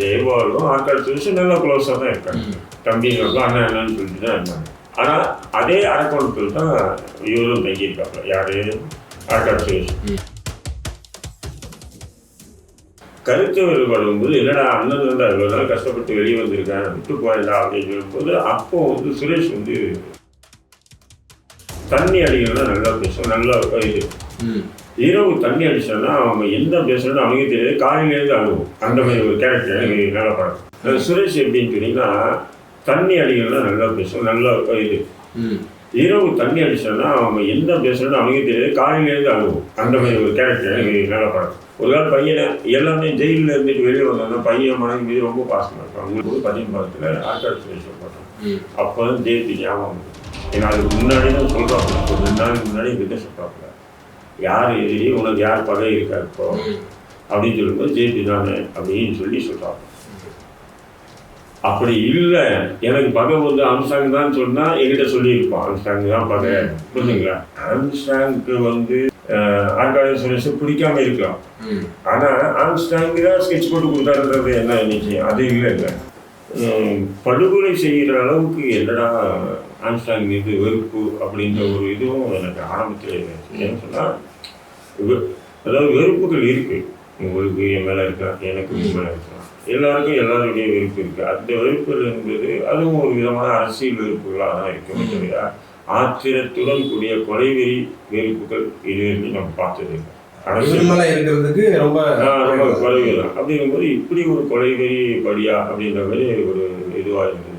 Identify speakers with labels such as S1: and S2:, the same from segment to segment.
S1: ஜெயபாலும் ஆட்கள் சுரேஷும் நல்லா க்ளோஸாக தான் இருக்காங்க. தம்பிங்களுக்கும் அண்ணன் என்னன்னு சொல்லிட்டு தான் இருந்தாங்க. ஆனால் அதே அரக்கோணத்தில் தான் இவரும் தங்கியிருக்காங்க யாரு? ஆட்கள் சுரேஷ் கருத்து வேறுபாடு போது என்னடா அண்ணன் வந்து இவ்வளோ நாள் கஷ்டப்பட்டு வெளியே வந்திருக்கேன் விட்டு போயிடா அப்படின்னு சொல்லும்போது அப்போ வந்து சுரேஷ் வந்து தண்ணி அடிகள்லாம் நல்லா பேசுவோம் நல்லா இது. இரவு தண்ணி அடிச்சானா அவங்க எந்த பேசுறதுன்னு அவங்க தெரியாது. காலையிலேருந்து அழுவும் அந்த மாதிரி ஒரு கேரக்டர் எனக்கு நல்லா படம் சுரேஷ் எப்படின்னு சொன்னீங்கன்னா தண்ணி அடிகள்லாம் நல்லா பேசுவோம் நல்லா இது. இரவு தண்ணி அடிச்சானா அவங்க எந்த பேசுறதுன்னு அவங்க தெரியாது. காலையிலேருந்து அழுவும் அந்த மாதிரி ஒரு கேரக்டர் எனக்கு நல்லா படம் ஒரு நாள் பையனை எல்லாமே ஜெயிலில் இருந்துட்டு வெளியே வந்தாங்கன்னா பையன் மனைவி மீது ரொம்ப பாசமாக இருப்பான். அவங்களுக்கு ஒரு பதியம் பாகத்தில் ஆற்காடு சுரேஷ் போட்டோம் அப்போ தான் ஜெயந்தி ஞாபகம். ஏன்னா அதுக்கு முன்னாடி தான் சொல்கிறாப்புல ஒரு ரெண்டு நாளைக்கு முன்னாடி கிட்ட சொல்கிறாப்புல யார் எதிரி உனக்கு யார் பகை இருக்கா இப்போ அப்படின்னு சொல்லும்போது ஜெயந்தி தானே அப்படின்னு சொல்லி சொல்கிறாங்க அப்படி இல்லை. எனக்கு பகை வந்து அம்சாங் தான் சொன்னால் என்கிட்ட சொல்லியிருப்பான். அம்சாங் தான் பகை. புரிஞ்சுங்களா? அம்சாங்க்கு வந்து ஆர்காட சுரேஷ் பிடிக்காம இருக்கலாம். ஆனால் ஆம்ஸ்டாங்கு தான் ஸ்கெட்ச் போட்டு கொடுத்தாருன்றது என்ன நிச்சயம் அது இல்லை இல்லை படுகொலை செய்கிற அளவுக்கு என்னடா ஆம்ஸ்டாங் மீது வெறுப்பு அப்படின்ற ஒரு இதுவும் எனக்கு ஆரம்பத்தில் இருந்துச்சு. ஏன்னு சொன்னால் அதாவது வெறுப்புகள் இருக்கு. உங்களுக்கு என் மேலே இருக்கா? எனக்கு உன் மேலே இருக்கலாம் எல்லாருக்கும் எல்லாருடைய வெறுப்பு இருக்கு. அந்த வெறுப்புகள் என்பது அதுவும் ஒரு விதமான அரசியல் வெறுப்புகளாக தான் இருக்குமே தவிர ஆத்திரத்துடன் கூடிய கொலைவெறி வெறுப்புகள் இதுவரைக்கும் நம்ம பார்த்தது
S2: இருக்கிறதுக்கு ரொம்ப
S1: ரொம்ப தான். அப்படிங்கும்போது இப்படி ஒரு கொலைவெறி படியா அப்படின்ற மாதிரி ஒரு இதுவாக இருந்தது.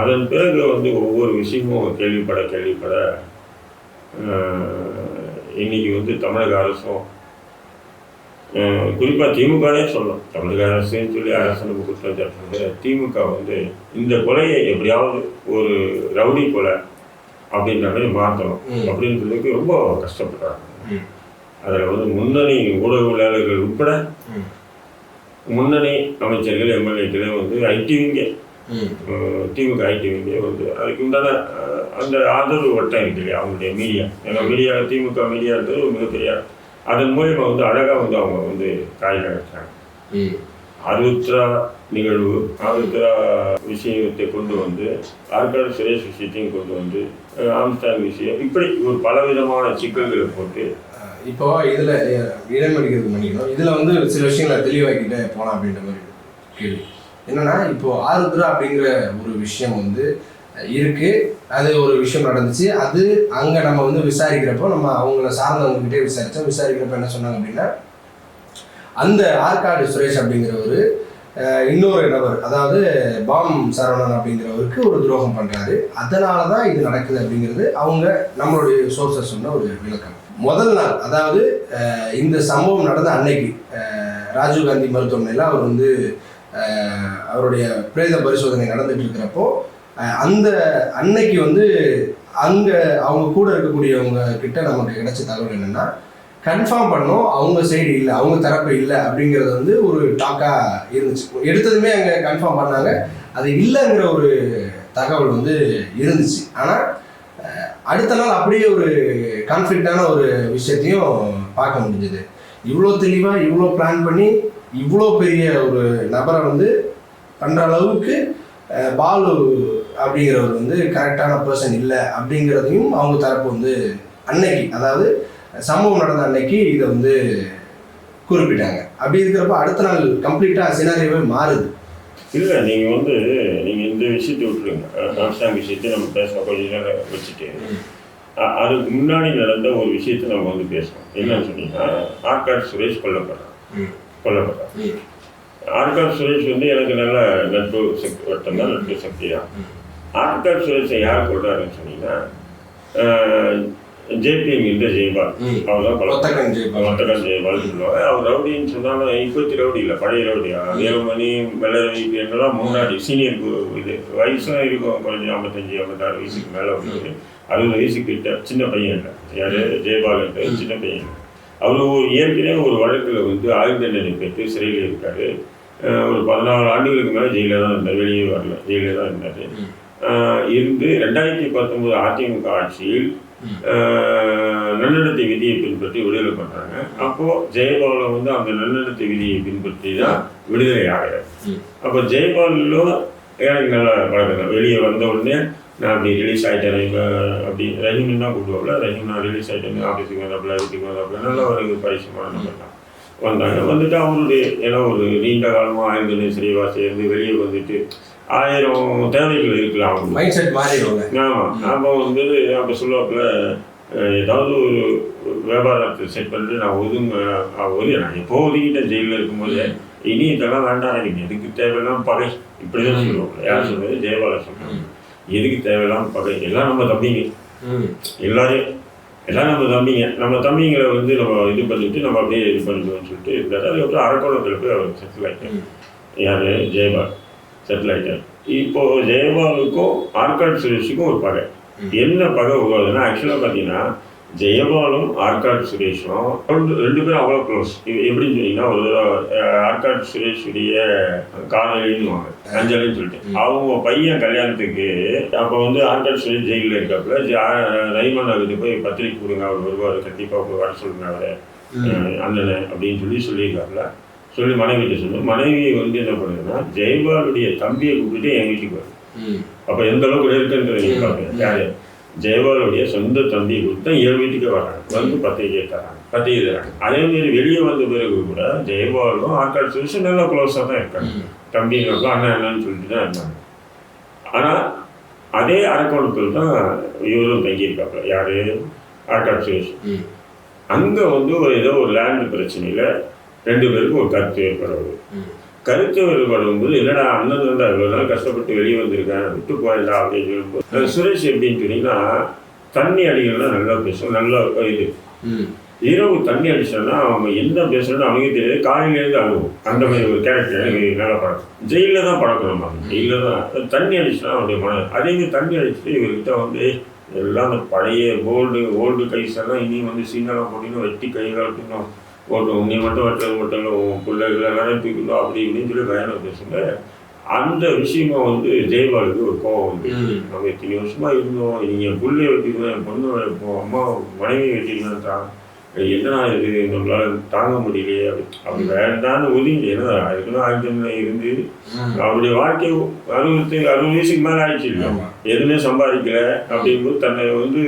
S1: அதன் பிறகு வந்து ஒவ்வொரு விஷயமும் கேள்விப்பட கேள்விப்பட இன்னைக்கு வந்து தமிழக அரசும் குறிப்பாக திமுகனே சொல்லலாம் தமிழக அரசுன்னு சொல்லி அரசு நம்ம குற்றம் சாட்டுறது திமுக வந்து இந்த கொலையை எப்படியாவது ஒரு ரவுடி கொலை அப்படின்ற மாதிரி மாற்றணும் சொல்லி ரொம்ப கஷ்டப்படுறாங்க. அதில் வந்து முன்னணி ஊடகவியலாளர்கள் உட்பட. முன்னணி அமைச்சர்கள் எம்எல்ஏக்களே வந்து ஐடிவிங்க
S2: ம்.
S1: திமுக ஐடிவிங்க வந்து அதுக்கு உண்டான அந்த ஆதரவு வட்டம் இருக்கு இல்லையா? அவங்களுடைய மீடியா. ஏன்னா மீடியா திமுக மீடியான்றது ஒரு மிகப்பெரிய அதன் மூலியமா வந்து அழகாக வந்து அவங்க வந்து காய் நகர்த்தாங்க ஆருத்ரா நிகழ்வு ஆருத்ரா விஷயத்தை கொண்டு வந்து ஆற்காடு சுரேஷ் விஷயத்தையும் கொண்டு வந்து ஆம்ஸ்டாங் விஷயம் இப்படி ஒரு பலவிதமான சிக்கல்களை போட்டு
S2: இப்போ இதுல அஹ், இடமளிக்கிறது பண்ணிக்கணும். இதுல வந்து சில விஷயங்களை தெளிவாக்கிட்டு போலாம் அப்படின்ற மாதிரி கேள்வி. என்னன்னா இப்போ ஆருத்ரா அப்படிங்கிற ஒரு விஷயம் வந்து இருக்கு. அது ஒரு விஷயம் நடந்துச்சு. அது அங்க நம்ம வந்து விசாரிக்கிறப்போ நம்ம அவங்கள சார்ந்தவங்க கிட்டே விசாரிச்சோம். விசாரிக்கிறப்ப என்ன சொன்னாங்க அப்படின்னா அந்த ஆற்காடு சுரேஷ் அப்படிங்கிறவர் இன்னொரு நபர் அதாவது பாம் சரவணன் அப்படிங்கிறவருக்கு ஒரு துரோகம் பண்றாரு. அதனால தான் இது நடக்குது அப்படிங்கிறது அவங்க நம்மளுடைய சோர்சஸ் சொன்ன ஒரு விளக்கம். முதல் நாள் அதாவது இந்த சம்பவம் நடந்த அன்னைக்கு ராஜீவ் ராஜீவ்காந்தி மருத்துவமனையில் அவர் வந்து அவருடைய பிரேத பரிசோதனை நடந்துட்டு இருக்கிறப்போ அந்த அன்னைக்கு வந்து அங்கே அவங்க கூட இருக்கக்கூடியவங்க கிட்ட நமக்கு கிடைச்ச தகவல் என்னென்னா கன்ஃபார்ம் பண்ணோம் அவங்க சைடு இல்லை அவங்க தரப்பு இல்லை அப்படிங்கிறது வந்து ஒரு டாக்காக இருந்துச்சு. எடுத்ததுமே அங்கே கன்ஃபார்ம் பண்ணாங்க. அது இல்லைங்கிற ஒரு தகவல் வந்து இருந்துச்சு. ஆனால் அடுத்த நாள் அப்படியே ஒரு கான்ஃப்ளிக்டான ஒரு விஷயத்தையும் பார்க்க முடிஞ்சது. இவ்வளோ தெளிவாக இவ்வளோ பிளான் பண்ணி இவ்வளோ பெரிய ஒரு நபரை வந்து பண்ணுற அளவுக்கு பாலு அப்படிங்கிறவர் வந்து கரெக்டான பர்சன் இல்லை அப்படிங்கிறதையும் அவங்க தரப்பு வந்து அன்னைக்கு அதாவது சம்பவம் நடந்த அன்னைக்கு இதை வந்து குறிப்பிட்டாங்க. அப்படி இருக்கிறப்ப அடுத்த நாள் கம்ப்ளீட்டாக சினாரியோவே மாறுது.
S1: இல்லை நீங்கள் வந்து நீங்கள் இந்த விஷயத்தை விட்டுருங்க. ஆம்ஸ்டாங் விஷயத்தை நம்ம பேசலாம். கொஞ்ச நேரம் வச்சுட்டு. அதுக்கு முன்னாடி நடந்த ஒரு விஷயத்தை நம்ம வந்து பேசணும் என்னன்னு சொன்னீங்கன்னா ஆர்காட் சுரேஷ். கொல்லப்படுறான்
S2: ம்.
S1: ஆர்காட் சுரேஷ் வந்து எனக்கு நல்ல நட்பு சக்தி வட்டம் தான் நட்பு சக்தி தான் ஆர்காட் சுரேஷை யார் கொள்றாருன்னு சொன்னீங்கன்னா ஜேபிஎம் இந்த ஜெய்பால். அவர் தான் கொல்ல
S2: ஒத்தக்கன் ஜெயபால்.
S1: ஒத்தக்கன் ஜெய்பால் சொல்லுவாங்க. அவர் ரவுடின்னு சொன்னாலும் இப்போத்தி ரவுடி இல்லை பழைய ரவுடியா வேலுமணி வெள்ளரவி என்னெல்லாம் முன்னாடி சீனியர் இது வயசும் இருக்கும் குறைஞ்சி ஐம்பத்தஞ்சு ஐம்பத்தாறு வயசுக்கு மேலே வந்து அறுபது வயசு கிட்ட சின்ன பையன் யார்? ஜெயபால் சின்ன பையன். அவர் ஒரு ஏற்கனவே ஒரு வழக்கில் வந்து ஆயுள் தண்டனை பெற்று சிறையில் இருக்காரு. ஒரு பதினாலு ஆண்டுகளுக்கு மேலே ஜெயிலில் தான் இருந்தார் வெளியே வரல ஜெயிலில் தான் இருந்தார். இருந்து ரெண்டாயிரத்தி பத்தொன்பது அதிமுக ஆட்சியில் நன்னடத்தை விதியை பின்பற்றி விடுதலை பண்றாங்க. அப்போ ஜெயபாலம் வந்து அந்த நன்னடத்தை விதியை பின்பற்றி தான் விடுதலை ஆகிறார். அப்போ ஜெயபாலும் எனக்கு நல்ல பழக்கம் தான் வெளியே வந்த உடனே நான் அப்படி ரிலீஸ் ஆகிட்டேன் இவங்க அப்படி ரஹீம் தான் கூப்பிடுவாப்ல. ரஹீம் நான் ரிலீஸ் ஆகிட்டேன் ஆஃபீஸுக்கு வந்தாப்புல வீட்டுக்கு வந்தாப்புல நல்ல ஒரு பரிசுமான நம்பர் தான். வந்தாங்க. வந்துட்டு அவருடைய ஏன்னா ஒரு நீண்ட காலமாக ஆயுதனை சிறைவா சேர்ந்து வெளியே வந்துட்டு ஆயிரம் தேவைகள் இருக்கலாம்
S2: மைண்ட் செட் மாறிடுவாங்க.
S1: ஆமாம் அப்போ வந்து அப்போ சொல்லுவாப்புல ஏதாவது ஒரு வியாபாரத்தை செட் பண்ணிட்டு நான் ஒதுங்க ஒதுங்க. நான் எப்போ ஒதுக்கிட்டேன் ஜெயிலில் இருக்கும்போது இனி இதெல்லாம் வேண்டாம் எனக்கு எதுக்கு தேவையில்லாம் பகை? இப்படி தான் சொல்லுவாங்க யார் சொல்றது? ஜெயபாலா சொல்றாங்க. எதுக்கு தேவையில்லாம் பகை? எல்லாம் நம்ம தம்பிங்க. எல்லாரையும் எல்லாம் நம்ம தம்பிங்க. நம்ம தம்பிங்களை வந்து நம்ம இது பண்ணிட்டு நம்ம அப்படியே இது பண்ணிக்கணும்னு சொல்லிட்டு இருந்தாரு அதுக்கப்புறம் அரக்கோணத்தில் போய் அவர் செட்டில் ஆகிட்டேன். யார்? ஜெயபால். செட்டில் ஆகிட்டார் இப்போ ஜெயபாலுக்கும் ஆர்காட் சுரேஷுக்கும் ஒரு பகை. என்ன பகை உருவாதுன்னா ஆக்சுவலாக பார்த்தீங்கன்னா ஜெயபாலும் ஆர்காட் சுரேஷும் ரெண்டு பேரும் அவ்வளோ க்ளோஸ் எப்படின்னு சொன்னீங்கன்னா ஒரு ஆர்காட் சுரேஷுடைய காதலின்னு அஞ்சலின்னு சொல்லிட்டு. அவங்க பையன் கல்யாணத்துக்கு அப்போ வந்து ஆர்காட் சுரேஷ் ஜெயிலில் இருக்காப்புல ரஹீமான் அவர்கிட்ட போய் பத்திரிக்கை கொடுங்க அவர் வருவார் கண்டிப்பாக வர சொல்லுங்க அவரை. அண்ணனை அப்படின்னு சொல்லி சொல்லியிருக்காப்புல. சொல்லி மனைவிட்ட சொல்லி. மனைவி வந்து என்ன பண்ணுதுன்னா ஜெயபாலுடைய தம்பியை கூப்பிட்டு என் வீட்டுக்கு வரும். அப்போ எந்த அளவுக்கு இருக்குன்றது பாருங்க யாரு? ஜெயபாலுடைய சொந்த தம்பியை கொடுத்து தான் என் வீட்டுக்கு வராங்க வந்து பத்திரிகை தராங்க. பத்திரிகை தராங்க. அதே மாதிரி வெளியே வந்த பிறகு கூட ஜெயபாலும் ஆட்கள் சுவிஷன் நல்லா க்ளோஸாக தான் இருக்காங்க. தம்பிங்களுக்கும் அண்ணன் அண்ணன்னு சொல்லிட்டு தான் இருந்தாங்க. ஆனால் அதே அரக்கோணத்தில் தான் இவரும் தங்கியிருக்காப்புல. யாரு? ஆர்காட் சுரேஷ்.
S2: ம்.
S1: அங்கே வந்து ஒரு ஏதோ ஒரு லேண்ட் பிரச்சனையில் ரெண்டு பேருக்கும் ஒரு கருத்து ஏற்படுறது கருத்து வேறுபடும் போது என்னடா அண்ணன் வந்து இவ்வளோ நாள் கஷ்டப்பட்டு வெளியே வந்திருக்கேன் விட்டு போயிடா அப்படின்னு சொல்லும்போது. சுரேஷ் எப்படின்னு சொன்னீங்கன்னா தண்ணி அடிகள்லாம் நல்லா பேசும் நல்லா இது. இரவு தண்ணி அடிச்சான்னா அவங்க என்ன பேசுறோன்னு அவங்க தெரியாது காலையிலேருந்து அழுவும். அந்த மாதிரி ஒரு கேரக்டர் எனக்கு நல்லா பழக்கம் ஜெயிலில் தான் பழக்கம் நம்ம ஜெயிலில் தான். தண்ணி அடிச்சுனா அவருடைய மன அதே மாதிரி தண்ணி அடிச்சுட்டு இவர்கிட்ட வந்து எல்லாம் அந்த பழைய ஓல்டு ஓல்டு கைஸ் எல்லாம் இனி வந்து சீனெல்லாம் போட்டின்னு வெட்டி கை காலத்துணும் ஓட்டும் நீ மட்டும் வெட்டல் ஓட்டல உன் பிள்ளைகள் எல்லாரும் தூக்கணும் அப்படி இப்படின்னு சொல்லி பயணம் பேசுங்க. அந்த விஷயமா வந்து ஜெயபாலுக்கு ஒரு கோவம் வந்து. நம்ம இத்தனை வருஷமா இருந்தோம். நீங்க என் புள்ளைய என் பொண்ணு அம்மா மனைவி வெட்டிருந்தான் என்னடா இது நம்மளால தாங்க முடியலையே. அப்படி அப்படி வேண்டான்னு ஒதுங்கி ஏன்னா அதுக்குன்னு ஆயுதம் இருந்து அவருடைய வாழ்க்கை அறுபத்தி அறுபது வயசுக்கு மேலே ஆயிடுச்சு இல்லை. எதுவுமே சம்பாதிக்கல அப்படிங்கும்போது தன்னை வந்து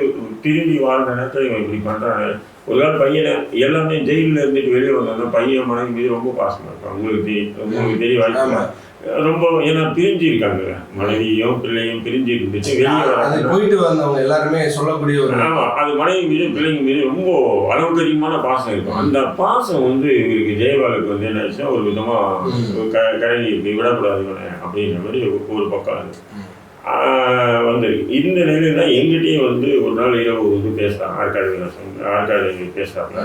S1: திரும்பி வாழ்ந்த நேரத்தில் இவன் இப்படி பண்றாங்க ஒரு நாள் பையனை எல்லாமே ஜெயிலில் இருந்துட்டு வெளியே வந்தாங்க பையன் மனைவி மீது ரொம்ப பாசமா இருப்பான். உங்களுக்கு தெரியும் உங்களுக்கு தெரிய. வாய்ப்பு ரொம்ப ஏன்னா பிரிஞ்சு இருக்காங்க மனைவியும் பிள்ளையும் பிரிஞ்சு இருந்துச்சு வெளியே
S2: போயிட்டு வந்தவங்க எல்லாருமே சொல்லக்கூடிய ஒரு
S1: ஆமா அது மனைவி மீது பிள்ளைங்க மீது ரொம்ப அளவுக்கு அதிகமான பாசம் இருக்கும். அந்த பாசம் வந்து இவருக்கு ஜெயபாலுக்கு வந்து என்ன ஆச்சுன்னா ஒரு விதமா
S2: ம்.
S1: க கரங்கி இருக்கு விடக்கூடாது அப்படின்ற மாதிரி ஒரு பக்கம் அது.
S2: ம்.
S1: ஆஹ் வந்து இந்த நிலையில தான் எங்கிட்டயும் வந்து ஒரு நாள் இரவு வந்து பேசுறான். ஆற்காடு ஆற்காடு பேசுறாங்க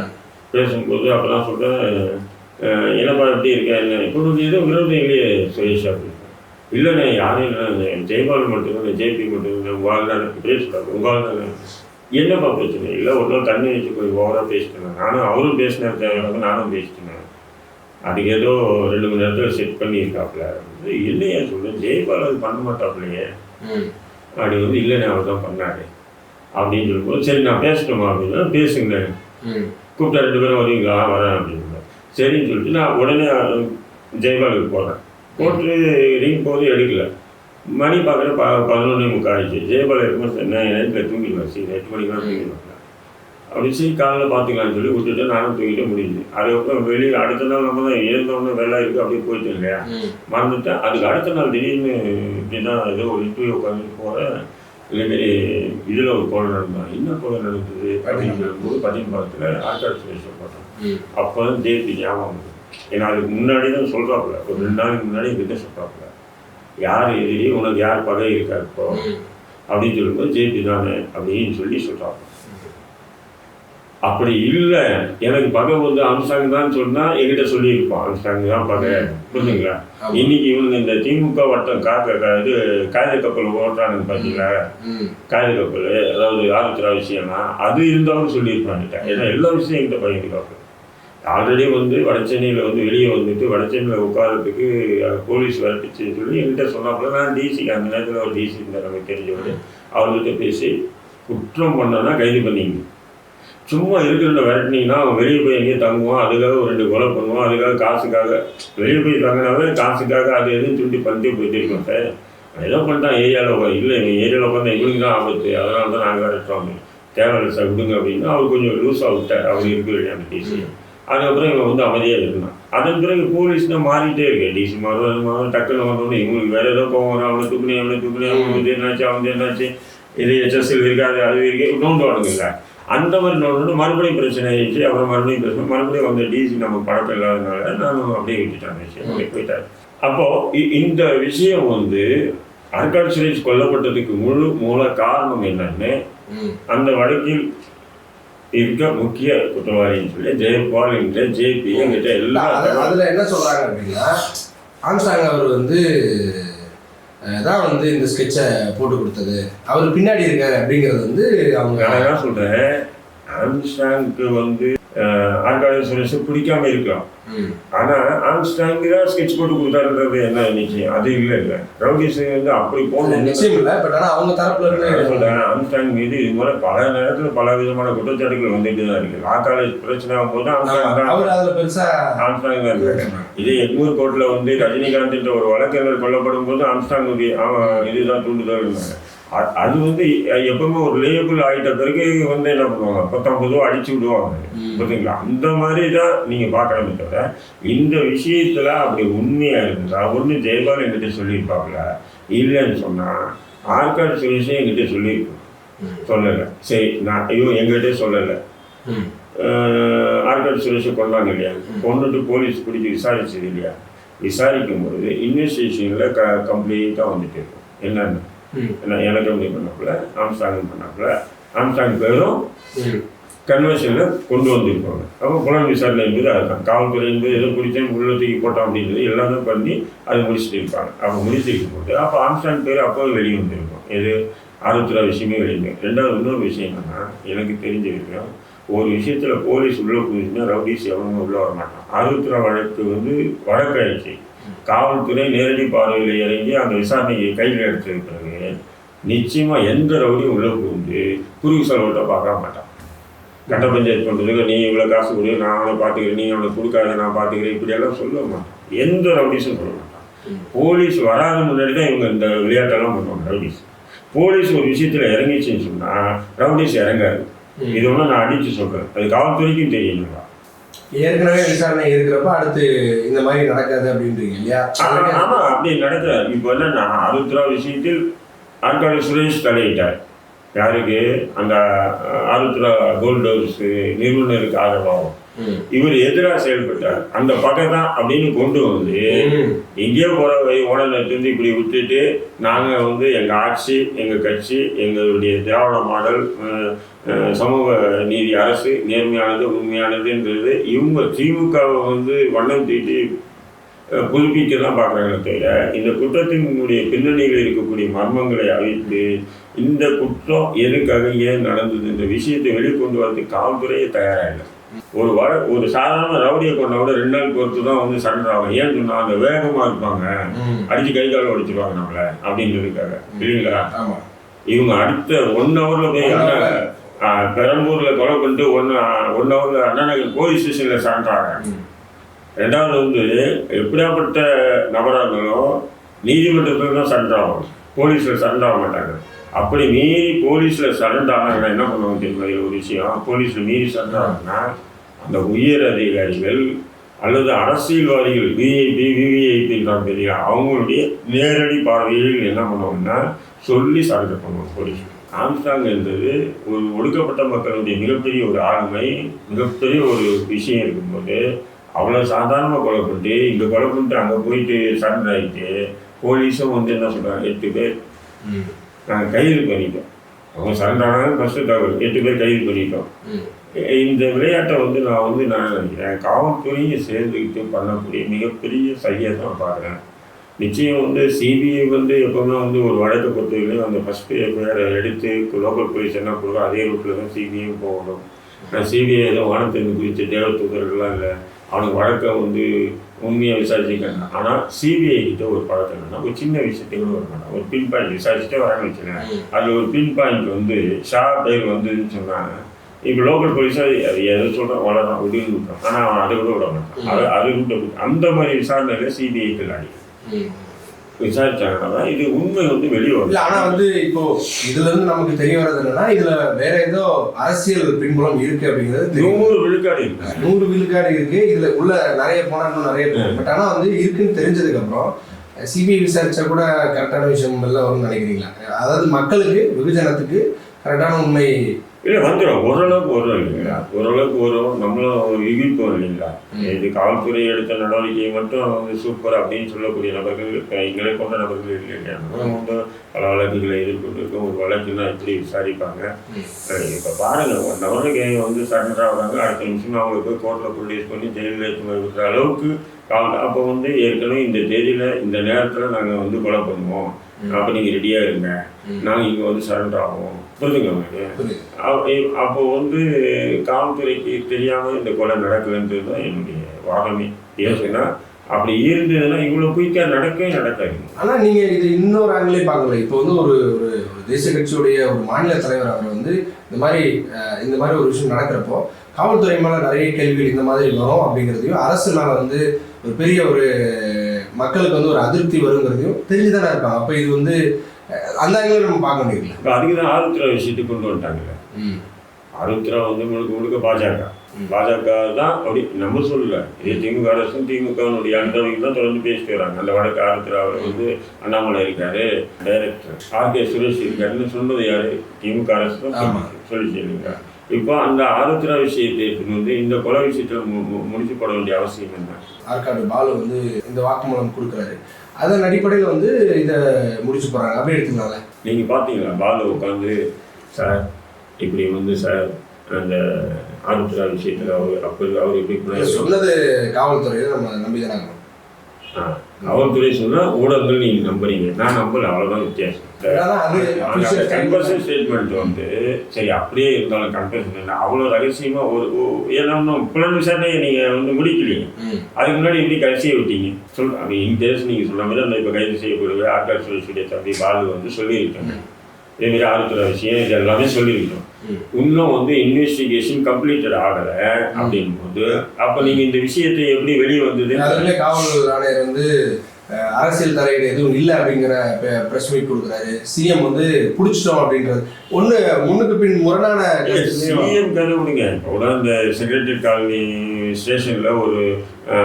S1: பேசும்போது அப்பதான் சொல்றேன் அஹ் என்னப்பா எப்படி இருக்க? என்ன? இப்போ வந்து ஏதோ விரோதம் இல்லையே சுரேஷ் அப்படின்னு இல்லைண்ணே யாரும் இல்லை ஜெயபால் மட்டும்தான் ஜேபி மட்டும் உங்களால் தானே இப்படியே சொல்றாரு உங்களால் தானே என்னப்பா பிரச்சனை? இல்லை நாள் தண்ணி வச்சு போய் ஓவராக பேசிட்டேன் நானும் அவரும் பேசினார் தேவையான நானும் பேசிட்டேன். அதுக்கு ஏதோ ரெண்டு மணி நேரத்தில் செட் பண்ணியிருக்காப்புல. இல்லையா சொல்றேன். ஜெயபால் அது பண்ண மாட்டாப்புலையே. அப்படி வந்து இல்லைண்ணே அவர் தான் பண்ணாரு. அப்படின்னு சொல்லும்போது சரி நான் பேசணுமா அப்படின்னா பேசுங்க
S2: ம்.
S1: கூப்பிட்டா ரெண்டு பேரும் வருவீங்களா வரேன் அப்படின்னு. சரின்னு சொல்லிட்டு நான் உடனே ஜெயபாலுக்கு போகிறேன் போட்டு ரிங் போது எடுக்கல. மணி பார்க்குற ப பதினொன்னே முக்கால் ஆயிடுச்சு. ஜெயபால் இருக்கும்போது நான் நைட்டில் தூங்கிடுவேன் சரி எட்டு மணிக்கு தான் தூங்கிடுவேன். அப்படி சரி காலையில் பார்த்துக்கலாம்னு சொல்லி விட்டுட்டு நானும் தூங்கிட்டு முடியுது அதுக்கப்புறம் வெளியே அடுத்த நாள் நம்ம தான் எழுந்தோடனே வெள்ளை இருக்குது அப்படியே போயிட்டு இல்லையா? மறந்துட்டேன். அதுக்கு அடுத்த நாள் திடீர்னு இப்படின்னா ஏதோ ஒரு இன்டர்வியூ உட்காந்து போகிறேன் இதேமாரி இதில் ஒரு கொலை நடந்தான் என்ன கொலை நடந்தது அப்படிங்கிற போது பதின்பாகத்தில் ஆற்காடு சுரேஷ் போட்டோம் அப்போ தான் ஜேபி ஞாபகம். ஏன்னா அதுக்கு முன்னாடி தான் சொல்கிறாப்புல ஒரு ரெண்டு நாளைக்கு முன்னாடி எங்கிட்ட சொல்கிறாப்புல யார் எதிரி? உனக்கு யார் பகை இருக்கா இப்போ? அப்படின்னு சொல்லும்போது ஜேபி தானே அப்படின்னு சொல்லி சொல்கிறாப்புல அப்படி இல்லை. எனக்கு பகை வந்து அம்சாங் தான் சொன்னால் என்கிட்ட சொல்லியிருப்பான். அம்சாங் தான் பகை. புரிஞ்சுங்களா. இன்னைக்கு இவங்க இந்த திமுக வட்டம் காக்க இது காகித கப்பல் ஓட்டுறானுங்க பார்த்தீங்களா காகித கப்பல் அதாவது ஆருத்ரா விஷயம்னா அது இருந்தாலும் சொல்லியிருப்பாங்க ஏன்னா எல்லா விஷயம் என்கிட்ட பகிர்ந்துக்காப்பு ஆல்ரெடி வந்து வடசென்னையில் வந்து வெளியே வந்துட்டு வடசென்னையில் உட்காரத்துக்கு போலீஸ் விரட்டுச்சுன்னு சொல்லி என்கிட்ட சொன்னாப்புல நான் டிசி அந்த நேரத்தில் ஒரு டிசி இருந்தார் நமக்கு தெரிஞ்சவர். அவர்கிட்ட பேசி குற்றம் பண்ணனா கைது பண்ணிங்க சும்மா இருக்கிறத விரட்டினீங்கன்னா அவன் வெளியே போய் எங்கேயும் தங்குவான் அதுக்காக ஒரு ரெண்டு கொலை பண்ணுவான் அதுக்காக காசுக்காக. வெளியே போய் தங்கினாவே காசுக்காக அது எதுவும் சுண்டி பண்ணிட்டு போயிட்டு இருக்கோம் சார். ஏதோ பண்ணிட்டான் ஏரியாவில் இல்லை எங்கள் ஏரியாவில் உட்காந்து எங்களுக்கு தான் ஆபத்து அதனால தான் நாங்கள் விரட்டுறோம் தேவையில்லை சார் விடுங்க அப்படின்னா அவர் கொஞ்சம் லூஸாக விட்டார் அவர் இருக்கிற அந்த டிசி அதுக்கப்புறம் இவன் வந்து அமைதியாக இருந்தான். அதன் பிறகு போலீஸ்னா மாறிட்டே இருக்கு. டிசி மாறும் டக்குன்னு வந்தோடனே இவங்களுக்கு வேறு ஏதோ போவோம் அவனை தூக்குனே அவனை தூக்குனே அவனுக்கு என்னாச்சு அவனுக்கு என்னாச்சு. இது எச்எஸ்எல் இருக்காது அது இருக்கு நோண்டுவானுங்க அந்த மாதிரி நோண்டு மறுபடியும் பிரச்சனை ஆயிடுச்சு அப்புறம் மறுபடியும் பிரச்சனை மறுபடியும் வந்து டிசி நமக்கு பழக்கம் இல்லாதனால நானும் அப்படியே விட்டுட்டேன் விஷயம் அப்படியே போயிட்டாரு. அப்போ இ- இந்த விஷயம் வந்து அர்காட் சுரேஷ் கொல்லப்பட்டதுக்கு முழு மூல காரணம் என்னன்னு. அந்த வழக்கில் இருக்க முக்கிய குற்றவாளின்னு சொல்லி ஜெயபால் என்ற ஜேபி என்கிட்ட எல்லா
S2: அது- அதுல என்ன சொல்றாங்க அப்படின்னா ஆம்ஸ்டாங் அவர் வந்து தான் வந்து இந்த ஸ்கெட்சை போட்டு கொடுத்தது. அவர் பின்னாடி இருக்காரு அப்படிங்கிறது வந்து அவங்க
S1: நான் என்ன சொல்கிறேன் ஆம்ஸ்டாங்க்கு வந்து ஆர்காட் சுரேஷ் பிடிக்காம இருக்கலாம். ஆனா ஆம்ஸ்டாங் தான் ஸ்கெட்ச் போட்டு கொடுத்தாருன்றது என்ன நிச்சயம்? அது இல்லை இல்லை. ரவுடிஸ் வந்து அப்படி போகணும்
S2: நிச்சயம் இல்லை பட் ஆனா அவங்க தரப்புல இருந்து
S1: சொல்றேன், ஆம்ஸ்டாங் மீது இது மாதிரி பல நேரத்துல பல விதமான குற்றச்சாட்டுகள் வந்துட்டு தான் இருக்கு. லா காலேஜ் பிரச்சனை ஆகும்போது ஆம்ஸ்டாங் தான்
S2: பெருசா
S1: ஆம்ஸ்டாங் தான் இதே எக்மூர் கோர்ட்ல வந்து ரஜினிகாந்த் என்ற ஒரு வழக்கறிஞர் கொல்லப்படும் போது ஆம்ஸ்டாங் இதுதான் தூண்டுதல் அது வந்து எப்பவுமே ஒரு லேபிள் ஆகிட்ட பிறகு வந்து என்ன பண்ணுவாங்க? பத்தாம் பொதுவாக அடிச்சு விடுவாங்க. பார்த்தீங்களா அந்த மாதிரி தான் நீங்கள் பார்க்கணுமே தவிர இந்த விஷயத்தில் அப்படி உண்மையாக இருந்தால் ஒன்று ஜெயபால் என்கிட்ட சொல்லியிருப்பாங்கள இல்லைன்னு சொன்னால் ஆர்காட் சுரேஷன் என்கிட்ட சொல்லியிருக்கோம். சொல்லலை. சரி நான் ஐயோ எங்கிட்டே சொல்லலை. ஆர்காட் சுரேஷை கொண்டாங்க இல்லையா? கொண்டுட்டு போலீஸ் பிடிச்சி விசாரிச்சது இல்லையா? விசாரிக்கும் பொழுது இன்வெஸ்டிகேஷனில் க கம்ப்ளீட்டாக வந்துட்டு இருக்கும். என்னென்ன? வந்து பண்ணாப்புல ஆம்ஸ்டாங் பண்ணாப்புல ஆம்ஸ்டாங் பேரும். கன்வென்ஷனில் கொண்டு வந்திருப்பாங்க. அப்போ புலன் விசாரணை என்பது அதுதான் காவல்துறை என்பது ஏதோ பிடிச்சேன் உள்ள தூக்கி போட்டோம் அப்படின்றது எல்லாமே பண்ணி அதை முடிச்சுட்டு இருப்பாங்க. அப்போ முடிச்சிருக்கும் போது அப்போ ஆம்ஸ்டாங் பேர் அப்போ வெளியே வந்திருக்கும். எது? ஆருத்ரா விஷயமே வெளியே. ரெண்டாவது இன்னொரு விஷயம் என்னன்னா எனக்கு தெரிஞ்ச விஷயம் ஒரு விஷயத்தில் போலீஸ் உள்ள போயிடுச்சுன்னா ரவுடிஸ் எவனுமே உள்ள வர மாட்டான் ஆருத்ரா வழக்கு வந்து வழக்காயிடுச்சு காவல்துறை நேரடி பார்வையில் இறங்கி அந்த விசாரணையை கையில் எடுத்தது பிறகு நிச்சயமா எந்த ரவுடியும் உள்ள புகுந்து குறுக்கு செலவுட்ட பார்க்க மாட்டான். கட்ட பஞ்சாயத்து பண்ணுறதுக்கு நீ இவ்வளோ காசு கொடு நான் அவனை பார்த்துக்கிறேன் நீ அவனை கொடுக்காத நான் பார்த்துக்கிறேன் இப்படியெல்லாம் சொல்ல மாட்டான். எந்த ரவுடிஸும் சொல்ல மாட்டான். போலீஸ் வராத முன்னாடி தான் இவங்க இந்த விளையாட்டெல்லாம் பண்ணுவாங்க ரவுடிஸ். போலீஸ் ஒரு விஷயத்தில் இறங்கிச்சுன்னு சொன்னால் ரவுடிஸ் இறங்காது. இது ஒன்று நான் அடித்து சொல்கிறேன் அது காவல்துறைக்கும் தெரியணுங்களா
S2: ஏற்கனவே விசாரணை இருக்கிறப்ப அடுத்து இந்த மாதிரி நடக்காது அப்படின்றீங்க இல்லையா?
S1: ஆமா ஆமா, அப்படி நடக்கிறார் இப்போ என்னன்னா அறுபத்தி ரூபா விஷயத்தில் ஆற்காடு சுரேஷ் தலையிட்டார் யாருக்கு அந்த ரூபா கோல்டு ஹவுஸ் நிறுவனருக்கு ஆதரவாகும். இவர் எதிராக செயல்பட்டார் அந்த பக்கம் தான் அப்படின்னு கொண்டு வந்து. எங்கேயோ போகிற ஓனர்கிட்ட இருந்து இப்படி விட்டுட்டு நாங்கள் வந்து எங்கள் ஆட்சி எங்கள் கட்சி எங்களுடைய திராவிட மாடல் சமூக நீதி அரசு நேர்மையானது உண்மையானதுன்றது இவங்க திமுகவை வந்து வண்ணம் தீட்டி புதுப்பிக்க தான் பார்க்குறாங்களே தவிர இந்த குற்றத்தினுடைய பின்னணியில் இருக்கக்கூடிய மர்மங்களை அழித்து இந்த குற்றம் எதுக்காக ஏன் நடந்தது இந்த விஷயத்தை வெளிக்கொண்டு வரதுக்கு காவல்துறையே தயாராக இல்லை ஒரு வர ஒரு சாதாரண ரவுடியை கொண்ட விட ரெண்டு நாள் பொறுத்து தான் வந்து சண்டை ஆகும். ஏன்னு சொன்னா அந்த வேகமாக இருப்பாங்க. அடிச்சு கை கால் உடைச்சிருவாங்க நம்மள அப்படின்றதுக்காக. இல்லைங்களா?
S2: ஆமா.
S1: இவங்க அடுத்த ஒன் ஹவர்ல போய் பெரம்பூர்ல கொலை பண்ணிட்டு ஒன் ஒன் ஹவர்ல அண்ணா நகர் போலீஸ் ஸ்டேஷன்ல சாண்டாங்க. ரெண்டாவது வந்து எப்படியாப்பட்ட நபராக இருந்தாலும் நீதிமன்றத்தில் தான் சண்டை ஆகும். போலீஸில் சரண்டர் ஆக மாட்டாங்க. அப்படி மீறி போலீஸில் சரண்டர் ஆனாங்கன்னா என்ன பண்ணுவாங்க தெரியுமா? இது ஒரு விஷயம். போலீஸில் மீறி சரண்டர் ஆகுனா அந்த உயர் அதிகாரிகள் அல்லது அரசியல்வாதிகள் விஐபி விவிஐபின்றாங்க தெரியும்? அவங்களுடைய நேரடி பார்வையில் என்ன பண்ணுவாங்கன்னா சொல்லி சண்டை பண்ணுவாங்க போலீஸ் ஆம்ஸ்டாங் என்பது ஒரு ஒடுக்கப்பட்ட மக்களுடைய மிகப்பெரிய ஒரு ஆளுமை மிகப்பெரிய ஒரு விஷயம் இருக்கும்போது அவ்வளோ சாதாரணமாக கொலை பண்ணிட்டு இங்கே கொலை பண்ணிட்டு அங்கே போயிட்டு சண்டை ஆகிட்டு போலீஸும் வந்து என்ன சொல்கிறாங்க எட்டு பேர். நாங்கள் கைது பண்ணிட்டோம். அவங்க சரண்டானாலும் ஃபஸ்ட்டு தகவல் எட்டு பேர் கைது பண்ணிட்டோம். இந்த விளையாட்டை வந்து நான் வந்து நான் நினைக்கிறேன் காவல்துறையை சேர்ந்துக்கிட்டு பண்ணக்கூடிய மிகப்பெரிய சரியாக தான் பார்க்குறேன் நிச்சயம் வந்து சிபிஐ வந்து எப்பவுமே வந்து ஒரு வழக்கை பொறுத்தவரையிலும் அந்த ஃபஸ்ட்டு எஃப்ஐஆர் எடுத்து லோக்கல் போலீஸ் என்ன பண்ணுறோம் அதே ரூட்டில் தான் சிபிஐயும் போகணும். நான் சிபிஐ ஏதோ வானத்திலிருந்து குறித்து தேவ தூதர்கள்லாம் இல்லை. அவனுக்கு வழக்கை வந்து உண்மையாக விசாரிச்சுக்காங்க ஆனால் சிபிஐ கிட்ட ஒரு பழக்கம் என்னன்னா ஒரு சின்ன விஷயத்தை கூட வர மாட்டான் ஒரு பின் பாயிண்ட் விசாரிச்சுட்டே வரான்னு வச்சுக்கேன் அதில் ஒரு பின் பாயிண்ட் வந்து ஷா பேர் வந்துன்னு சொன்னாங்க. இப்போ லோக்கல் போலீஸாக அது எதை சொல்கிறான் வளரான் விடுன்னு விட்டான் ஆனால் அவன் அதை கூட விட மாட்டான். அது அது விட்ட அந்த மாதிரி விசாரணையில் சிபிஐக்கு அடி.
S2: ம்.
S1: விசாரிச்சாங்கன்னா இது உண்மை வந்து வெளியே
S2: இல்ல
S1: வரும்
S2: ஆனா வந்து இப்போ இதுல இருந்து நமக்கு தெரிய வர்றது என்னன்னா இதுல வேற ஏதோ அரசியல் பின்புலம் இருக்கு அப்படிங்கிறது
S1: நூறு விழுக்காடு இருக்கு.
S2: நூறு விழுக்காடு இருக்கு. இதுல உள்ள நிறைய போனா இன்னும் நிறைய பட் ஆனா வந்து இருக்குன்னு தெரிஞ்சதுக்கு அப்புறம் சிபிஐ விசாரிச்சா கூட கரெக்டான விஷயம் எல்லாம் வரும்னு நினைக்கிறீங்களா? அதாவது மக்களுக்கு வெகுஜனத்துக்கு கரெக்டான உண்மை
S1: இல்லை வந்துடும் ஓரளவுக்கு வரும் இல்லைங்களா? ஓரளவுக்கு வரும். நம்மளும் ஒரு யூகிப்போம் இல்லைங்களா? இது காவல்துறை எடுத்த நடவடிக்கையை மட்டும் வந்து சூப்பர் அப்படின்னு சொல்லக்கூடிய நபர்கள் எங்களை கொண்ட நபர்கள் இல்லைங்க நம்மளும் வந்து பல வழக்குகளை எதிர்கொண்டிருக்கோம். ஒரு வழக்குன்னா எப்படி விசாரிப்பாங்க? இப்போ பாருங்க. ஒன் ஹவருக்கு வந்து சரண்டர் ஆகுறாங்க அடுத்த நிமிஷம் அவங்களுக்கு போய் கோர்ட்டில் ப்ரொடியூஸ் பண்ணி ஜெயிலில் வைக்கிற அளவுக்கு காவல் அப்போ வந்து ஏற்கனவே இந்த தேதியில் இந்த நேரத்தில் நாங்கள் வந்து கொலை பண்ணுவோம். அப்போ நீங்கள் ரெடியாக இருங்க. நாங்கள் இங்கே வந்து சரண்டர் ஆகும்
S2: புரியுது.
S1: அப்ப- வந்து காவல்துறைக்கு தெரியாமல் இந்த கொலை நடக்கலன்றது தான் என்னுடைய வாதமே. ஏன் சொன்னா அப்படி இருந்ததுன்னா இவ்வளோ குயிக்காக நடக்கவே நடக்காது
S2: ஆனா நீங்க இது இன்னொரு ஆங்கிலே பார்க்கல. இப்போ வந்து ஒரு ஒரு தேசிய கட்சியுடைய ஒரு மாநில தலைவர் அவர் வந்து இந்த மாதிரி இந்த மாதிரி ஒரு விஷயம் நடக்கிறப்போ காவல்துறை மேல நிறைய கேள்விகள் இந்த மாதிரி வரும் அப்படிங்கிறதையும் அரசு மேல வந்து ஒரு பெரிய ஒரு மக்களுக்கு வந்து ஒரு அதிருப்தி வருங்கிறதையும் தெரிஞ்சுதானே இருப்பாங்க அப்ப இது வந்து அந்த ஆங்கில நம்ம பார்க்க வேண்டியதில்லை
S1: இப்போ அதுக்கு தான் ஆருத்ரா விஷயத்துக்கு கொண்டு வந்துட்டாங்கல்ல. ஆருத்ரா வந்து முழுக்க முழுக்க பாஜக. பாஜக தான் அப்படி நம்ம சொல்லல. இது திமுக அரசும் திமுகனுடைய அனுபவிக்கு தான் தொடர்ந்து பேசிட்டு வராங்க. அந்த வடக்கு ஆருத்ராவில் வந்து அண்ணாமலை இருக்காரு டைரக்டர். ஆர் கே சுரேஷ் இருக்காருன்னு சொன்னது யாரு? திமுக அரசு தான். சொல்லிச்சு இல்லைங்களா இப்போ அந்த ஆருத்ரா விஷயத்தை வந்து இந்த கொலை விஷயத்துல முடிச்சு போட வேண்டிய அவசியம் என்ன?
S2: ஆற்காடு பாலு வந்து இந்த வாக்குமூலம் கொடுக்குறாரு. அதன் அடிப்படையில் வந்து இதை முடிச்சு போறாங்க. அப்படியே எடுத்துக்கலாம்ல.
S1: நீங்கள் பார்த்தீங்களா பாலு உட்காந்து சார் இப்படி வந்து சார் அந்த ஆருத்ரா விஷயத்தில் அவர் அப்போ அவர் இப்படி
S2: இதை
S1: பண்ணாரு.
S2: சொன்னது காவல்துறையில நம்ம நம்பி தானே ஆகணும்.
S1: ஆ, காவல்துறை சொன்னால் ஊடகங்கள் நீங்கள் நம்புறீங்க. நான் நம்பல அவ்வளோதான் வித்தியாசம். கன்வர்சன் ஸ்டேட்மெண்ட் வந்து சரி அப்படியே இருந்தாலும் கன்வர்சன் இல்லை அவ்வளோ ரகசியமாக ஒரு ஏன்னா புலன் விசாரணையை நீங்கள் வந்து முடிக்கலீங்க. அதுக்கு முன்னாடி எப்படி கடைசியை விட்டீங்க? சொல் அப்படி இன்கேஸ் நீங்கள் சொன்ன மாதிரி அந்த இப்போ கைது செய்யப்படுவே ஆர்காட் சுரேஷுடைய தம்பி பாலு வந்து சொல்லியிருக்காங்க. இதேமாரி ஆறுத்துற விஷயம் இது எல்லாமே சொல்லியிருக்கோம். இன்னும் வந்து இன்வெஸ்டிகேஷன் கம்ப்ளீட்டட் ஆகலை அப்படின் போது அப்போ நீங்கள் இந்த விஷயத்தை எப்படி வெளியே வந்தது?
S2: அதுல காவல் ஆணையர் வந்து அரசியல் தலையீடு எதுவும் இல்லை அப்படிங்கிற பிரஸ் மீட் கொடுக்குறாரு. சிஎம் வந்து பிடிச்சிட்டோம் அப்படின்றது. ஒண்ணு முன்னுக்கு பின் முரணான
S1: சிஎம் கதை விடுங்க இப்போ கூட அந்த செக்ரட்டரி காலனி ஸ்டேஷனில் ஒரு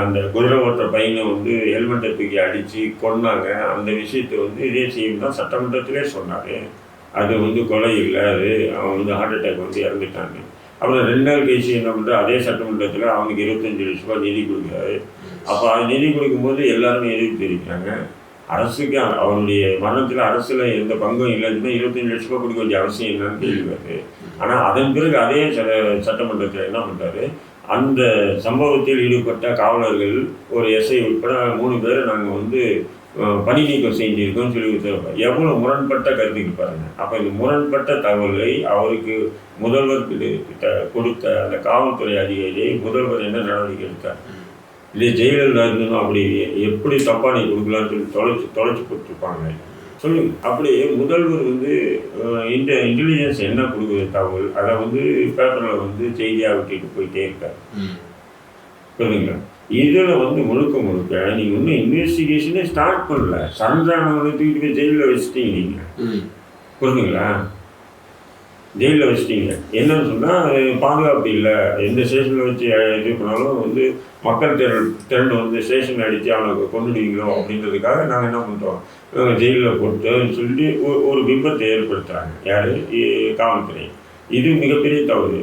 S1: அந்த குதிரை ஓட்டுற பையனை வந்து ஹெல்மெட்டை தூக்கி அடித்து கொன்னாங்க. அந்த விஷயத்தை வந்து இதே சிஎம் தான் சட்டமன்றத்திலே சொன்னார். அது வந்து கொலை இல்லை அது அவன் வந்து ஹார்ட் அட்டாக் வந்து இறந்துட்டாங்க. அப்புறம் ரெண்டு நாள் கழிச்சு என்ன பண்ணுறது அதே சட்டமன்றத்தில் அவனுக்கு இருபத்தஞ்சு லட்ச ரூபாய் நிதி கொடுக்குறாரு. அப்போ அது நிதி கொடுக்கும்போது எல்லாருமே எதிர்ப்பு தெரிவிக்கிறாங்க. அரசுக்கு அவனுடைய அவருடைய மரணத்தில் அரசில் எந்த பங்கும் இல்லைன்னா இருபத்தஞ்சு லட்ச ரூபாய் கொடுக்க வேண்டிய அவசியம் என்னன்னு கேள்வி வருது ஆனால் அதன் பிறகு அதே சட்ட சட்டமன்றத்தில் என்ன பண்ணுறாரு அந்த சம்பவத்தில் ஈடுபட்ட காவலர்கள் ஒரு எஸ்ஐ உட்பட மூணு பேரை நாங்கள் வந்து பணி நீக்கம் செஞ்சிருக்கோம்னு சொல்லி எவ்வளோ முரண்பட்ட கருத்துக்கு பாருங்க. அப்போ இந்த முரண்பட்ட தகவலை அவருக்கு முதல்வர் கிட்ட- கொடுத்த அந்த காவல்துறை அதிகாரியை முதல்வர் என்ன நடவடிக்கை எடுத்தார்? இதே ஜெயலலிதா இருந்ததும் அப்படி எப்படி தப்பா நீ கொடுக்கலாம்னு சொல்லி தொலைச்சு தொலைச்சு கொடுத்துருப்பாங்க சொல்லுங்க. அப்படி முதல்வர் வந்து இந்த இன்டெலிஜென்ஸ் என்ன கொடுக்குற தகவல்? அதை வந்து பேப்பரில் வந்து செய்தியாக விட்டுட்டு போயிட்டே இருக்காரு.
S2: ம்.
S1: இதில் வந்து முழுக்க முழுக்க நீங்கள் இன்னும் இன்வெஸ்டிகேஷனே ஸ்டார்ட் பண்ணல. சரண்டானவனை தூக்கிட்டு போய் ஜெயிலில் வச்சுட்டீங்க நீங்கள்
S2: ம்.
S1: புரியுதுங்களா ஜெயிலில் வச்சிட்டீங்க. என்னன்னு சொன்னால் பாதுகாப்பு இல்லை. எந்த ஸ்டேஷனில் வச்சு இது பண்ணாலும் வந்து மக்கள் திரள் திரண்டு வந்து ஸ்டேஷன் அடித்து அவனுக்கு கொண்டுடுவீங்களோ அப்படின்றதுக்காக நாங்கள் என்ன பண்ணுறோம் ஜெயிலில் போட்டுன்னு சொல்லி ஒரு ஒரு பிம்பத்தை ஏற்படுத்துகிறாங்க யார்? காவல்துறை. இது மிகப்பெரிய தவறு.